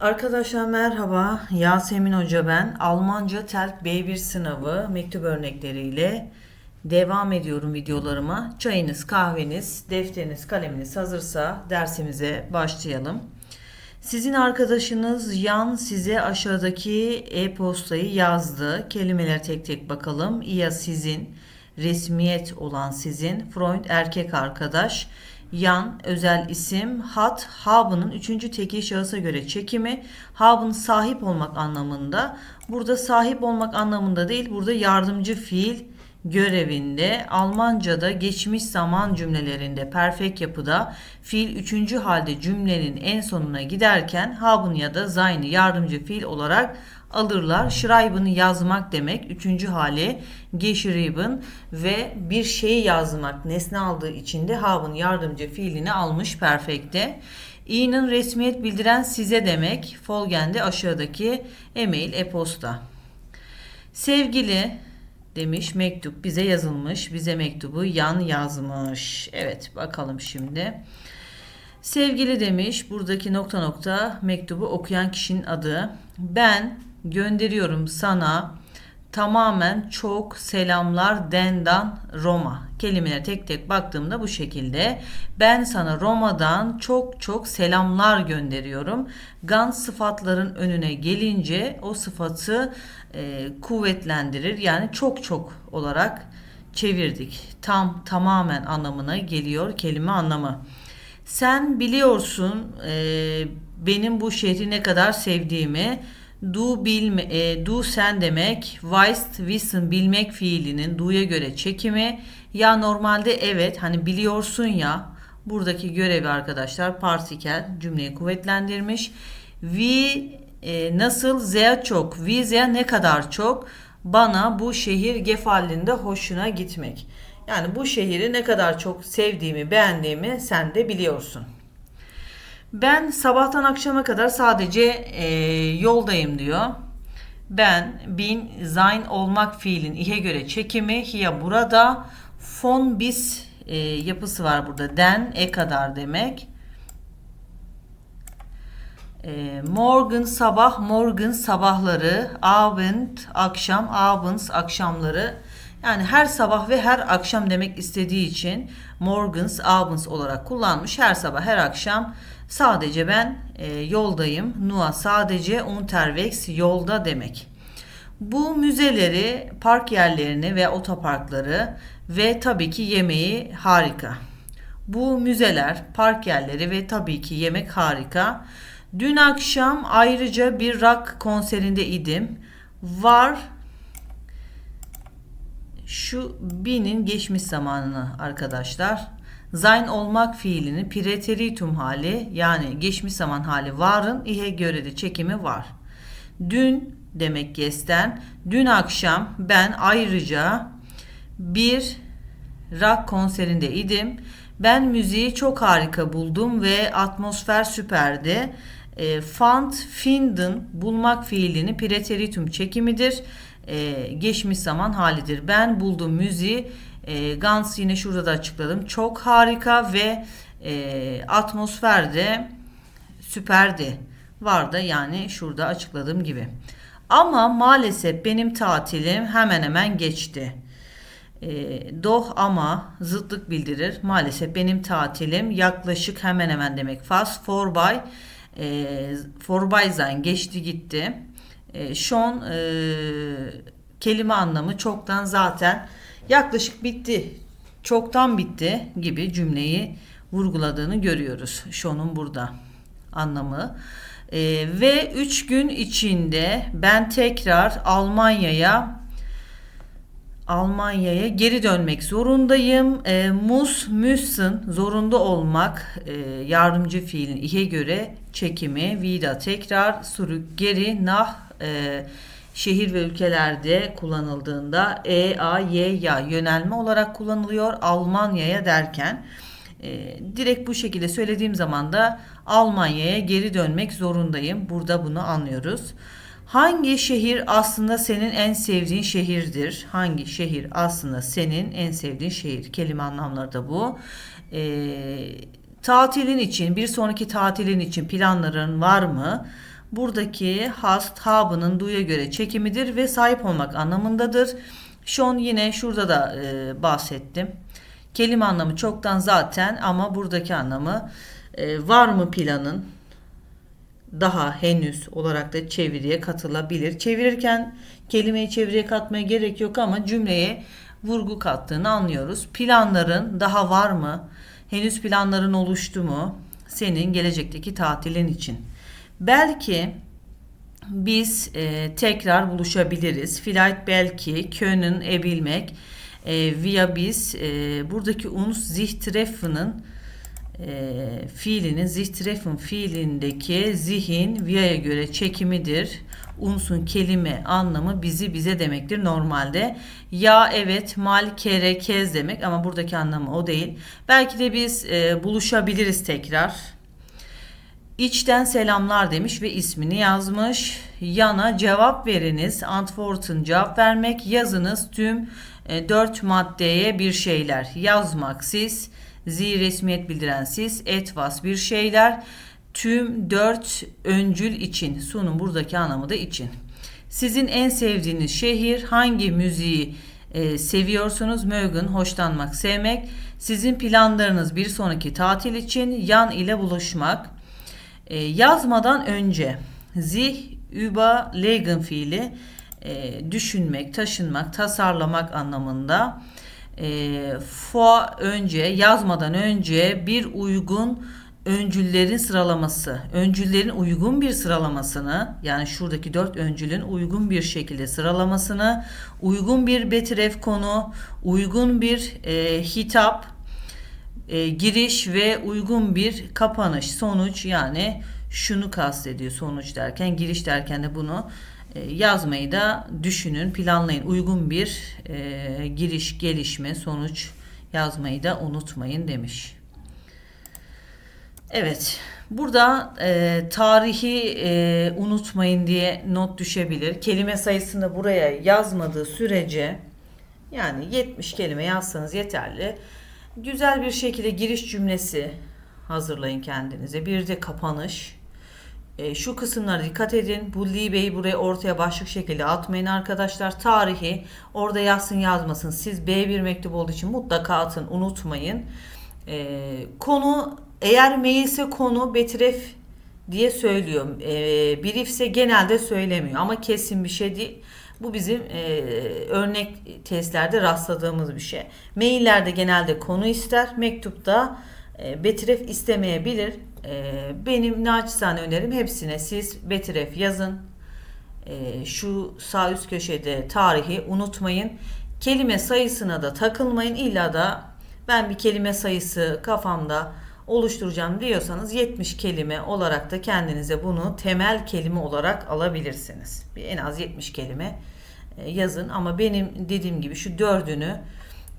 Arkadaşlar merhaba. Yasemin Hoca ben. Almanca TELK B1 sınavı mektup örnekleriyle devam ediyorum videolarıma. Çayınız, kahveniz, defteriniz, kaleminiz hazırsa dersimize başlayalım. Sizin arkadaşınız Yan size aşağıdaki e-postayı yazdı. Kelimeler tek tek bakalım. Ya sizin, resmiyet olan sizin, Freund erkek arkadaş, Yan özel isim, hat habe'ın üçüncü tekil şahısa göre çekimi, habe'ın sahip olmak anlamında. Burada sahip olmak anlamında değil, burada yardımcı fiil görevinde Almanca'da geçmiş zaman cümlelerinde perfect yapıda fiil üçüncü halde cümlenin en sonuna giderken haben ya da seine yardımcı fiil olarak alırlar. Schreiben'ı yazmak demek. Üçüncü hali geschrieben ve bir şeyi yazmak nesne aldığı için de haben yardımcı fiilini almış perfekte. i'nin resmiyet bildiren size demek. Folgen'de aşağıdaki e-mail, e-posta. Sevgili demiş mektup bize yazılmış. Bize mektubu yan yazmış. Evet bakalım şimdi. Sevgili demiş buradaki nokta nokta mektubu okuyan kişinin adı. Ben gönderiyorum sana tamamen çok selamlar dendan Roma. Kelimeleri tek tek baktığımda bu şekilde. Ben sana Roma'dan çok çok selamlar gönderiyorum. Gan sıfatların önüne gelince o sıfatı e, kuvvetlendirir. Yani çok çok olarak çevirdik. Tam tamamen anlamına geliyor kelime anlamı. Sen biliyorsun e, benim bu şehri ne kadar sevdiğimi. Du bilme, e, du sen demek. Weißt, wissen, bilmek fiilinin du'ya göre çekimi. Ya normalde evet hani biliyorsun ya. Buradaki görevi arkadaşlar partikel cümleyi kuvvetlendirmiş. Wie e, nasıl sehr çok, wie sehr ne kadar çok bana bu şehir gefallinde hoşuna gitmek. Yani bu şehri ne kadar çok sevdiğimi, beğendiğimi sen de biliyorsun. Ben sabahtan akşama kadar sadece e, yoldayım diyor. Ben bin sein olmak fiilin ihe göre çekimi hiya burada von bis e, yapısı var burada. Den e kadar demek. E, morgen sabah, morgen sabahları, abend akşam, abends akşamları. Yani her sabah ve her akşam demek istediği için morgens, abends olarak kullanmış. Her sabah, her akşam sadece ben e, yoldayım. Nua sadece unterwegs yolda demek. Bu müzeleri, park yerlerini ve otoparkları ve tabii ki yemeği harika. Bu müzeler, park yerleri ve tabii ki yemek harika. Dün akşam ayrıca bir rock konserinde idim. Var şu binin geçmiş zamanını arkadaşlar. Zayn olmak fiilinin preteritum hali yani geçmiş zaman hali varın ihe göre de çekimi var. Dün demek gesten. Dün akşam ben ayrıca bir rock konserinde idim. Ben müziği çok harika buldum ve atmosfer süperdi. E, fand, finden bulmak fiilinin preteritum çekimidir. E, geçmiş zaman halidir. Ben buldum müziği. E, Gans yine şurada da açıkladım. Çok harika ve e, atmosfer de süperdi. Vardı yani şurada açıkladığım gibi. Ama maalesef benim tatilim hemen hemen geçti. E, doh ama zıtlık bildirir. Maalesef benim tatilim yaklaşık hemen hemen demek. Fast forby e, Vorbeisein geçti gitti. E, schon e, kelime anlamı çoktan zaten yaklaşık bitti. Çoktan bitti gibi cümleyi vurguladığını görüyoruz. Shon'un burada anlamı. E, ve 3 gün içinde ben tekrar Almanya'ya Almanya'ya geri dönmek zorundayım. E, mus, müssen, zorunda olmak e, yardımcı fiilin ihe göre çekimi, vida tekrar, sürük geri, nah e, şehir ve ülkelerde kullanıldığında e, a, y, ya yönelme olarak kullanılıyor Almanya'ya derken. E, direkt bu şekilde söylediğim zaman da Almanya'ya geri dönmek zorundayım. Burada bunu anlıyoruz. Hangi şehir aslında senin en sevdiğin şehirdir? Hangi şehir aslında senin en sevdiğin şehir? Kelime anlamları da bu. E, tatilin için, bir sonraki tatilin için planların var mı? Buradaki hast habının duya göre çekimidir ve sahip olmak anlamındadır. Schon yine şurada da e, bahsettim. Kelime anlamı çoktan zaten ama buradaki anlamı e, var mı planın daha henüz olarak da çeviriye katılabilir. Çevirirken kelimeyi çeviriye katmaya gerek yok ama cümleye vurgu kattığını anlıyoruz. Planların daha var mı? Henüz planların oluştu mu? Senin gelecekteki tatilin için. Belki biz e, tekrar buluşabiliriz. Vielleicht belki, können ebilmek, e, via biz e, buradaki uns sich treffen'ın e, fiilinin sich treffen fiilindeki zihin via'ya göre çekimidir. Unsun kelime anlamı bizi bize demektir normalde. Ya evet mal kere kez demek ama buradaki anlamı o değil. Belki de biz e, buluşabiliriz tekrar. İçten selamlar demiş ve ismini yazmış. Yana cevap veriniz. Antworten cevap vermek. Yazınız tüm e, dört maddeye bir şeyler. Yazmak siz. Zi resmiyet bildiren siz. Etvas bir şeyler. Tüm dört öncül için. Sunun buradaki anlamı da için. Sizin en sevdiğiniz şehir hangi müziği e, seviyorsunuz? Mögen, hoşlanmak, sevmek. Sizin planlarınız bir sonraki tatil için yan ile buluşmak. E, yazmadan önce zih überlegen fiili e, düşünmek, taşınmak, tasarlamak anlamında. E, vor önce, yazmadan önce bir uygun öncüllerin sıralaması, öncüllerin uygun bir sıralamasını yani şuradaki dört öncülün uygun bir şekilde sıralamasını, uygun bir betiref konu, uygun bir e, hitap, e, giriş ve uygun bir kapanış, sonuç yani şunu kastediyor sonuç derken, giriş derken de bunu e, yazmayı da düşünün, planlayın. Uygun bir e, giriş, gelişme, sonuç yazmayı da unutmayın demiş. Evet, burada e, tarihi e, unutmayın diye not düşebilir. Kelime sayısını buraya yazmadığı sürece yani 70 kelime yazsanız yeterli. Güzel bir şekilde giriş cümlesi hazırlayın kendinize. Bir de kapanış. E, şu kısımlara dikkat edin. Bu libeyi buraya ortaya başlık şekilde atmayın arkadaşlar. Tarihi orada yazsın yazmasın. Siz B1 mektubu olduğu için mutlaka atın unutmayın. E, konu eğer mailse konu betref diye söylüyor. E, briefse genelde söylemiyor ama kesin bir şey değil. Bu bizim e, örnek testlerde rastladığımız bir şey. Maillerde genelde konu ister, mektupta e, betref istemeyebilir. E, benim naçizane önerim hepsine siz betref yazın. E, şu sağ üst köşede tarihi unutmayın. Kelime sayısına da takılmayın. İlla da ben bir kelime sayısı kafamda oluşturacağım diyorsanız 70 kelime olarak da kendinize bunu temel kelime olarak alabilirsiniz. En az 70 kelime e, yazın ama benim dediğim gibi şu dördünü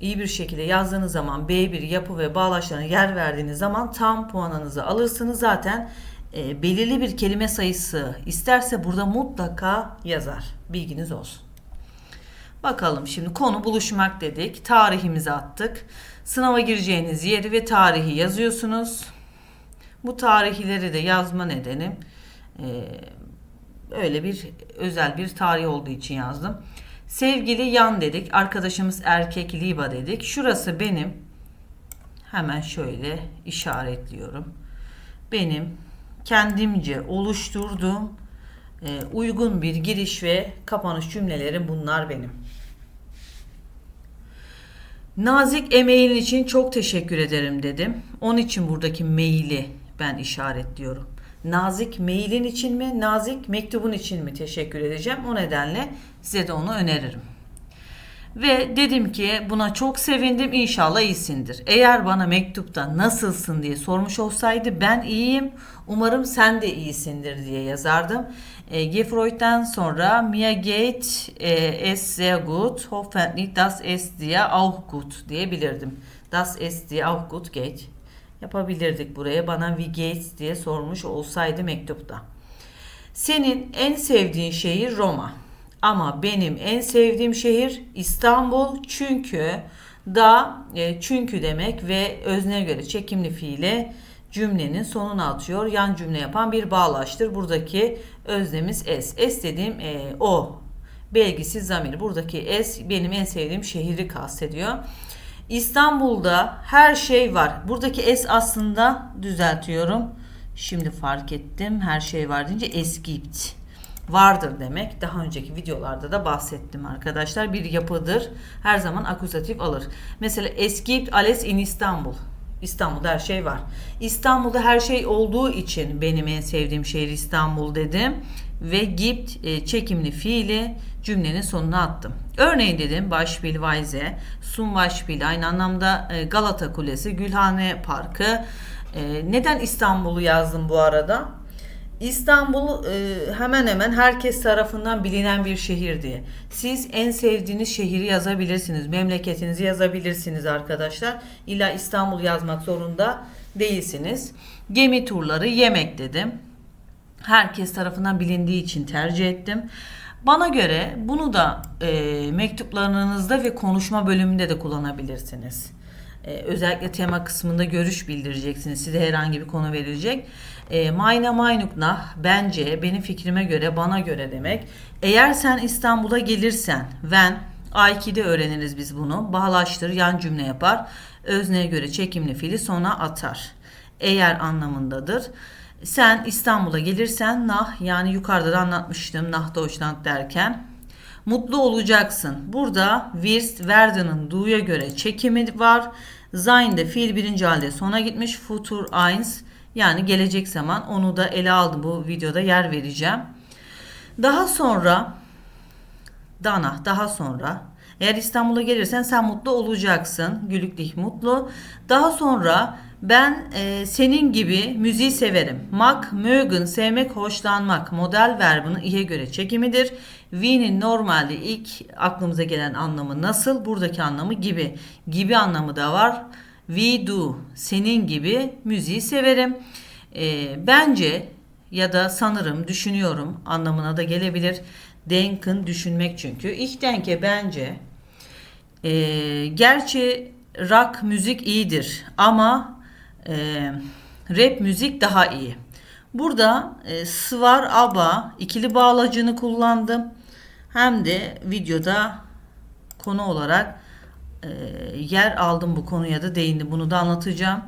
iyi bir şekilde yazdığınız zaman B1 yapı ve bağlaçlarına yer verdiğiniz zaman tam puanınızı alırsınız. Zaten e, belirli bir kelime sayısı isterse burada mutlaka yazar. Bilginiz olsun. Bakalım şimdi konu buluşmak dedik. Tarihimizi attık. Sınava gireceğiniz yeri ve tarihi yazıyorsunuz. Bu tarihleri de yazma nedenim e, öyle bir özel bir tarih olduğu için yazdım. Sevgili Yan dedik. Arkadaşımız erkek Liba dedik. Şurası benim hemen şöyle işaretliyorum. Benim kendimce oluşturduğum uygun bir giriş ve kapanış cümlelerim bunlar benim. Nazik emeğin için çok teşekkür ederim dedim. Onun için buradaki maili ben işaretliyorum. Nazik mailin için mi, nazik mektubun için mi teşekkür edeceğim. O nedenle size de onu öneririm. Ve dedim ki buna çok sevindim inşallah iyisindir. Eğer bana mektupta nasılsın diye sormuş olsaydı ben iyiyim umarım sen de iyisindir diye yazardım. E, Gefreut'ten sonra mir geht e, es sehr gut, hoffentlich das es dir auch gut diyebilirdim. Das es dir auch gut geht yapabilirdik buraya. Bana wie geht's diye sormuş olsaydı mektupta. Senin en sevdiğin şehir Roma. Ama benim en sevdiğim şehir İstanbul çünkü da e, çünkü demek ve özne göre çekimli fiile cümlenin sonuna atıyor. Yan cümle yapan bir bağlaçtır. Buradaki öznemiz es. Es dediğim e, o belgisiz zamir. Buradaki es benim en sevdiğim şehri kastediyor. İstanbul'da her şey var. Buradaki es aslında düzeltiyorum. Şimdi fark ettim. Her şey var deyince es gibt. Vardır demek. Daha önceki videolarda da bahsettim arkadaşlar. Bir yapıdır. Her zaman akuzatif alır. Mesela es gibt alles in İstanbul. İstanbul'da her şey var. İstanbul'da her şey olduğu için benim en sevdiğim şehir İstanbul dedim. Ve gibt e, çekimli fiili cümlenin sonuna attım. Örneğin dedim Beispielweise, zum Beispiel aynı anlamda e, Galata Kulesi, Gülhane Parkı. E, neden İstanbul'u yazdım bu arada? İstanbul e, hemen hemen herkes tarafından bilinen bir şehir diye. Siz en sevdiğiniz şehri yazabilirsiniz. Memleketinizi yazabilirsiniz arkadaşlar. İlla İstanbul yazmak zorunda değilsiniz. Gemi turları yemek dedim. Herkes tarafından bilindiği için tercih ettim. Bana göre bunu da e, mektuplarınızda ve konuşma bölümünde de kullanabilirsiniz. E, özellikle tema kısmında görüş bildireceksiniz. Size herhangi bir konu verilecek. E, Mayna Maynukna bence benim fikrime göre bana göre demek. Eğer sen İstanbul'a gelirsen ben A2'de öğreniriz biz bunu. Bağlaştır yan cümle yapar. Özneye göre çekimli fiili sona atar. Eğer anlamındadır. Sen İstanbul'a gelirsen nah yani yukarıda da anlatmıştım nah Deutschland derken mutlu olacaksın. Burada wirst werden'ın du'ya göre çekimi var. Sein de fiil birinci halde sona gitmiş. Futur eins yani gelecek zaman onu da ele aldım bu videoda yer vereceğim. Daha sonra Dana daha sonra eğer İstanbul'a gelirsen sen mutlu olacaksın. Glücklich mutlu. Daha sonra ben e, senin gibi müziği severim. Mak, mögen, sevmek, hoşlanmak model verbinin ihe göre çekimidir. We'nin normalde ilk aklımıza gelen anlamı nasıl? Buradaki anlamı gibi. Gibi anlamı da var. We do, senin gibi müziği severim. E, bence ya da sanırım, düşünüyorum anlamına da gelebilir. Denken, düşünmek çünkü. Ich denke, bence. E, gerçi rock müzik iyidir ama e, rap müzik daha iyi. Burada e, Svar Aba ikili bağlacını kullandım. Hem de videoda konu olarak e, yer aldım bu konuya da değindim. Bunu da anlatacağım.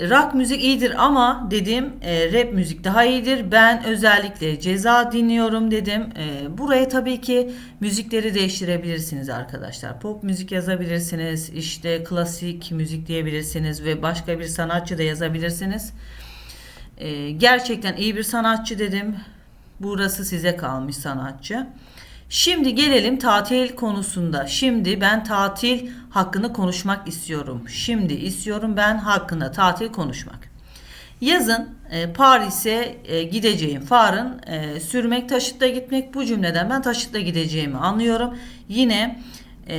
Rock müzik iyidir ama dedim e, rap müzik daha iyidir. Ben özellikle ceza dinliyorum dedim. E, buraya tabii ki müzikleri değiştirebilirsiniz arkadaşlar. Pop müzik yazabilirsiniz. işte klasik müzik diyebilirsiniz ve başka bir sanatçı da yazabilirsiniz. E, gerçekten iyi bir sanatçı dedim. Burası size kalmış sanatçı. Şimdi gelelim tatil konusunda. Şimdi ben tatil hakkında konuşmak istiyorum. Şimdi istiyorum ben hakkında tatil konuşmak. Yazın e, Paris'e e, gideceğim. Farın e, sürmek, taşıtla gitmek. Bu cümleden ben taşıtla gideceğimi anlıyorum. Yine e,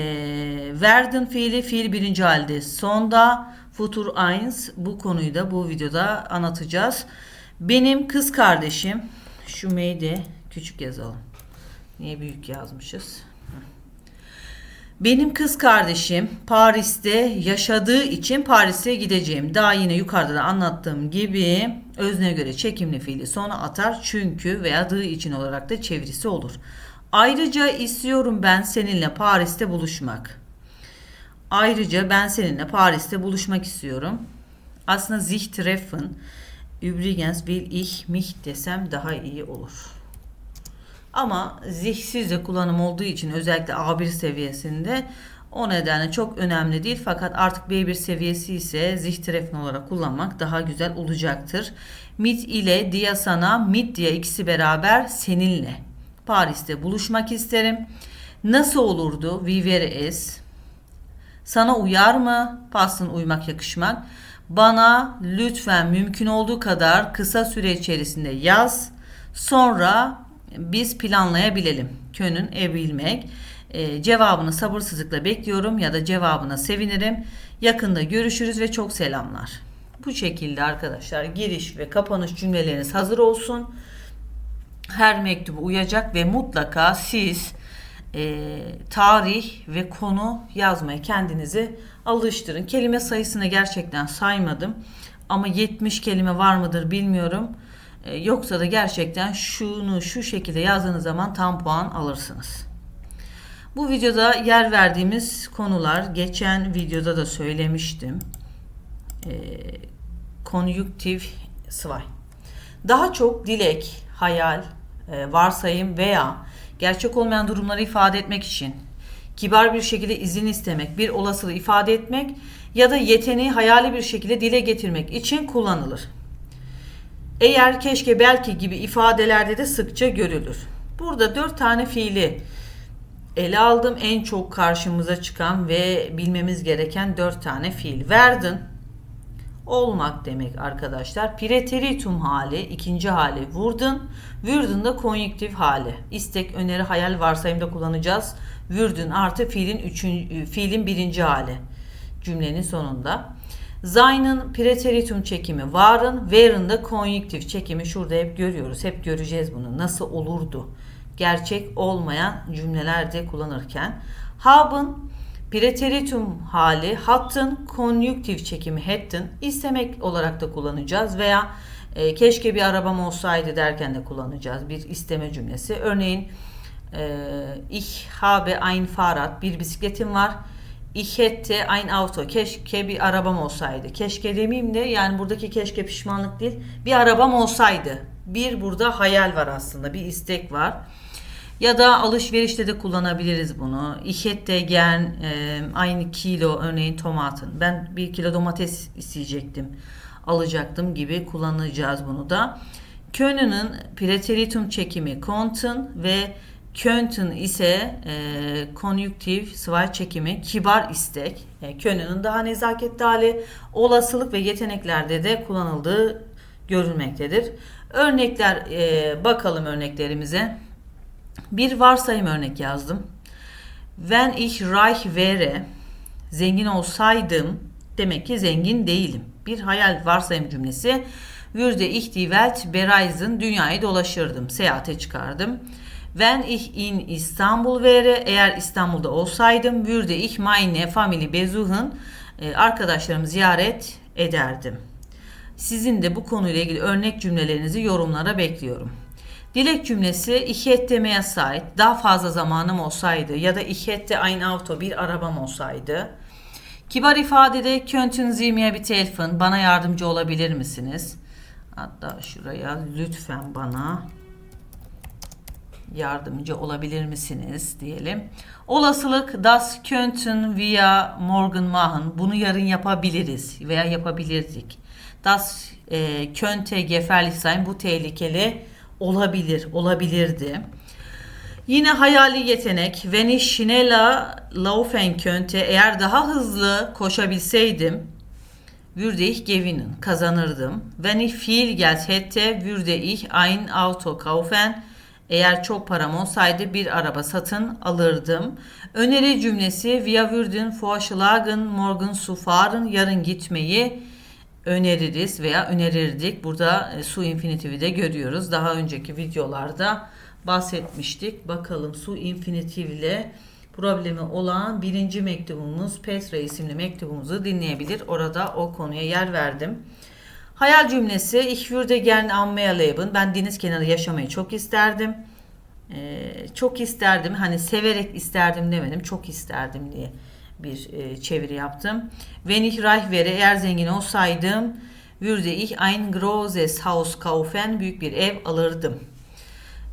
werden fiili fiil birinci halde sonda futur eins bu konuyu da bu videoda anlatacağız. Benim kız kardeşim şu meyde küçük yazalım. Niye büyük yazmışız? Benim kız kardeşim Paris'te yaşadığı için Paris'e gideceğim. Daha yine yukarıda da anlattığım gibi özne göre çekimli fiili sona atar çünkü veya dığı için olarak da çevirisi olur. Ayrıca istiyorum ben seninle Paris'te buluşmak. Ayrıca ben seninle Paris'te buluşmak istiyorum. Aslında sich treffen. Übrigens will ich mich desem daha iyi olur. Ama zihsizce kullanım olduğu için özellikle A1 seviyesinde o nedenle çok önemli değil fakat artık B1 seviyesi ise zihtirefin olarak kullanmak daha güzel olacaktır. Mit ile Diasana, Mit diye ikisi beraber seninle. Paris'te buluşmak isterim. Nasıl olurdu? Vivere es. Sana uyar mı? Pastın uymak yakışmak. Bana lütfen mümkün olduğu kadar kısa süre içerisinde yaz. Sonra biz planlayabilelim. Könün ebilmek. E, cevabını sabırsızlıkla bekliyorum ya da cevabına sevinirim. Yakında görüşürüz ve çok selamlar. Bu şekilde arkadaşlar giriş ve kapanış cümleleriniz hazır olsun. Her mektubu uyacak ve mutlaka siz e, tarih ve konu yazmaya kendinizi alıştırın. Kelime sayısını gerçekten saymadım. ama 70 kelime var mıdır bilmiyorum. E, yoksa da gerçekten şunu şu şekilde yazdığınız zaman tam puan alırsınız. Bu videoda yer verdiğimiz konular geçen videoda da söylemiştim. E, konjüktif sıvay. Daha çok dilek, hayal, e, varsayım veya gerçek olmayan durumları ifade etmek için kibar bir şekilde izin istemek, bir olasılığı ifade etmek ya da yeteneği hayali bir şekilde dile getirmek için kullanılır. Eğer keşke belki gibi ifadelerde de sıkça görülür. Burada dört tane fiili ele aldım. En çok karşımıza çıkan ve bilmemiz gereken dört tane fiil. Verdin, olmak demek arkadaşlar. Preteritum hali, ikinci hali vurdun. Vurdun da konjüktif hali. İstek, öneri, hayal, varsayımda kullanacağız. Vurdun artı fiilin, üçün, fiilin birinci hali cümlenin sonunda. Zein'ın preteritum çekimi varın, verin de konjüktif çekimi şurada hep görüyoruz. Hep göreceğiz bunu. Nasıl olurdu? Gerçek olmayan cümlelerde kullanırken. Haben preteritum hali hattın konjüktif çekimi hätten istemek olarak da kullanacağız veya e, keşke bir arabam olsaydı derken de kullanacağız bir isteme cümlesi. Örneğin e, ich habe ein Fahrrad bir bisikletim var. Ich hätte ein Auto. Keşke bir arabam olsaydı. Keşke demeyeyim de yani buradaki keşke pişmanlık değil. Bir arabam olsaydı. Bir burada hayal var aslında. Bir istek var. Ya da alışverişte de kullanabiliriz bunu. Ich hätte gern e, aynı kilo örneğin tomatın. Ben bir kilo domates isteyecektim. Alacaktım gibi kullanacağız bunu da. Könünün preteritum çekimi konten ve Köntün ise e, konjüktif sıvay çekimi kibar istek. E, Könünün daha nezaketli hali olasılık ve yeteneklerde de kullanıldığı görülmektedir. Örnekler e, bakalım örneklerimize. Bir varsayım örnek yazdım. Wenn ich reich wäre, zengin olsaydım, demek ki zengin değilim. Bir hayal varsayım cümlesi. Würde ich die Welt bereisen, dünyayı dolaşırdım, seyahate çıkardım. Wenn ich in İstanbul wäre, eğer İstanbul'da olsaydım, würde ich meine Familie besuchen, e, arkadaşlarımı ziyaret ederdim. Sizin de bu konuyla ilgili örnek cümlelerinizi yorumlara bekliyorum. Dilek cümlesi ich hätte mehr Zeit, daha fazla zamanım olsaydı ya da ich hätte ein Auto, bir arabam olsaydı. Kibar ifadede könnten Sie mir bitte helfen, bana yardımcı olabilir misiniz? Hatta şuraya lütfen bana yardımcı olabilir misiniz diyelim. Olasılık das könnten wir morgen machen. Bunu yarın yapabiliriz veya yapabilirdik. Das e, könnte gefährlich sein. Bu tehlikeli olabilir, olabilirdi. Yine hayali yetenek. Wenn ich schneller laufen könnte. Eğer daha hızlı koşabilseydim würde ich gewinnen. Kazanırdım. Wenn ich viel Geld hätte, würde ich ein Auto kaufen. Eğer çok param olsaydı bir araba satın alırdım. Öneri cümlesi Wir würden vorschlagen morgen zu fahren. Yarın gitmeyi öneririz veya önerirdik. Burada e, su infinitivi de görüyoruz. Daha önceki videolarda bahsetmiştik. Bakalım su infinitivle problemi olan birinci mektubumuz Petra isimli mektubumuzu dinleyebilir. Orada o konuya yer verdim. Hayal cümlesi Ich würde gern am Meer leben. Ben deniz kenarı yaşamayı çok isterdim. Ee, çok isterdim. Hani severek isterdim demedim. Çok isterdim diye bir e, çeviri yaptım. Wenn ich reich wäre eğer zengin olsaydım würde ich ein großes Haus kaufen büyük bir ev alırdım.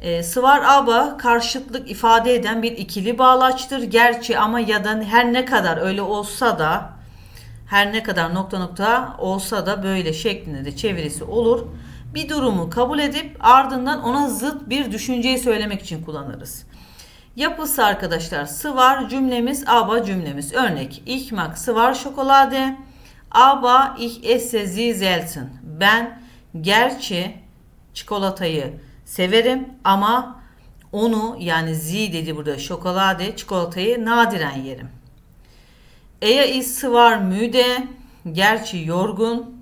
E, sıvar aba karşıtlık ifade eden bir ikili bağlaçtır. Gerçi ama ya da her ne kadar öyle olsa da her ne kadar nokta nokta olsa da böyle şeklinde de çevirisi olur. Bir durumu kabul edip ardından ona zıt bir düşünceyi söylemek için kullanırız. Yapısı arkadaşlar sıvar cümlemiz aba cümlemiz. Örnek ich mag sıvar şokolade. Aba ich esse sie selten. Ben gerçi çikolatayı severim ama onu yani zi dedi burada şokolade çikolatayı nadiren yerim. Eya is sıvar müde. Gerçi yorgun.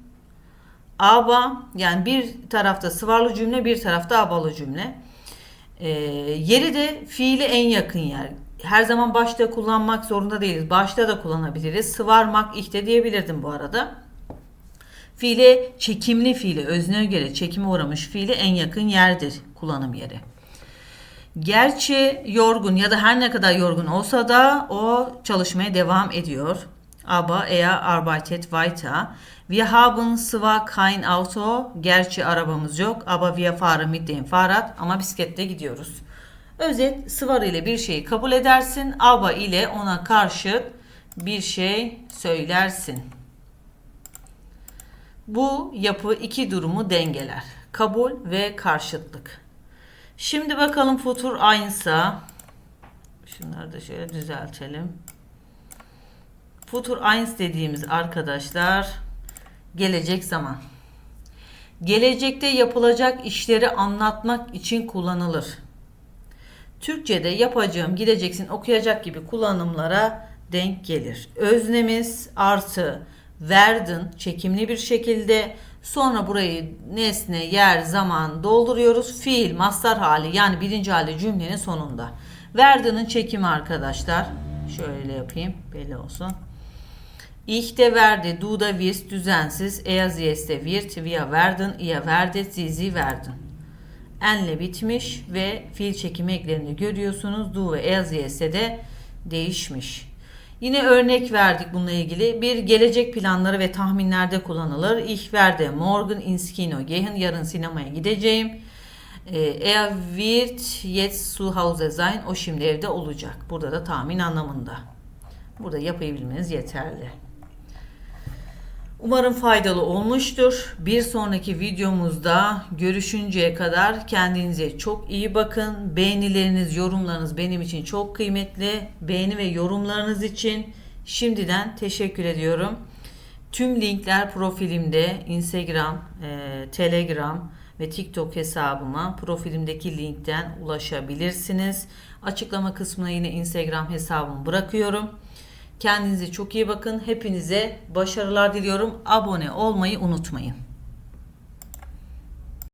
Aba yani bir tarafta sıvarlı cümle bir tarafta abalı cümle. E, yeri de fiili en yakın yer. Her zaman başta kullanmak zorunda değiliz. Başta da kullanabiliriz. Sıvarmak ihte diyebilirdim bu arada. Fiile çekimli fiili, özneye göre çekime uğramış fiili en yakın yerdir kullanım yeri. Gerçi yorgun ya da her ne kadar yorgun olsa da o çalışmaya devam ediyor. Aber er arbeitet weiter. Wir haben zwar kein Auto. Gerçi arabamız yok. Aber wir fahren mit dem Fahrrad. Ama bisikletle gidiyoruz. Özet sıvar ile bir şeyi kabul edersin. Aba ile ona karşı bir şey söylersin. Bu yapı iki durumu dengeler. Kabul ve karşıtlık. Şimdi bakalım futur aynısa. Şunları da şöyle düzeltelim. Futur eins dediğimiz arkadaşlar gelecek zaman. Gelecekte yapılacak işleri anlatmak için kullanılır. Türkçe'de yapacağım, gideceksin, okuyacak gibi kullanımlara denk gelir. Öznemiz artı verdin çekimli bir şekilde sonra burayı nesne, yer, zaman dolduruyoruz. Fiil, mastar hali yani birinci hali cümlenin sonunda. Verdin'in çekimi arkadaşlar. Şöyle yapayım belli olsun. Ich de werde, du da wirst düzensiz, er sie es de wird, wir werden, ihr werdet, sie sie werden. Enle bitmiş ve fiil çekimi eklerini görüyorsunuz. Du ve sie es'e de değişmiş. Yine örnek verdik bununla ilgili. Bir gelecek planları ve tahminlerde kullanılır. Ich werde morgen ins Kino gehen. Yarın sinemaya gideceğim. Ee, Er wird jetzt zu Hause sein. O şimdi evde olacak. Burada da tahmin anlamında. Burada bilmeniz yeterli. Umarım faydalı olmuştur. Bir sonraki videomuzda görüşünceye kadar kendinize çok iyi bakın. Beğenileriniz, yorumlarınız benim için çok kıymetli. Beğeni ve yorumlarınız için şimdiden teşekkür ediyorum. Tüm linkler profilimde Instagram, e, Telegram ve TikTok hesabıma profilimdeki linkten ulaşabilirsiniz. Açıklama kısmına yine Instagram hesabımı bırakıyorum. Kendinize çok iyi bakın. Hepinize başarılar diliyorum. Abone olmayı unutmayın.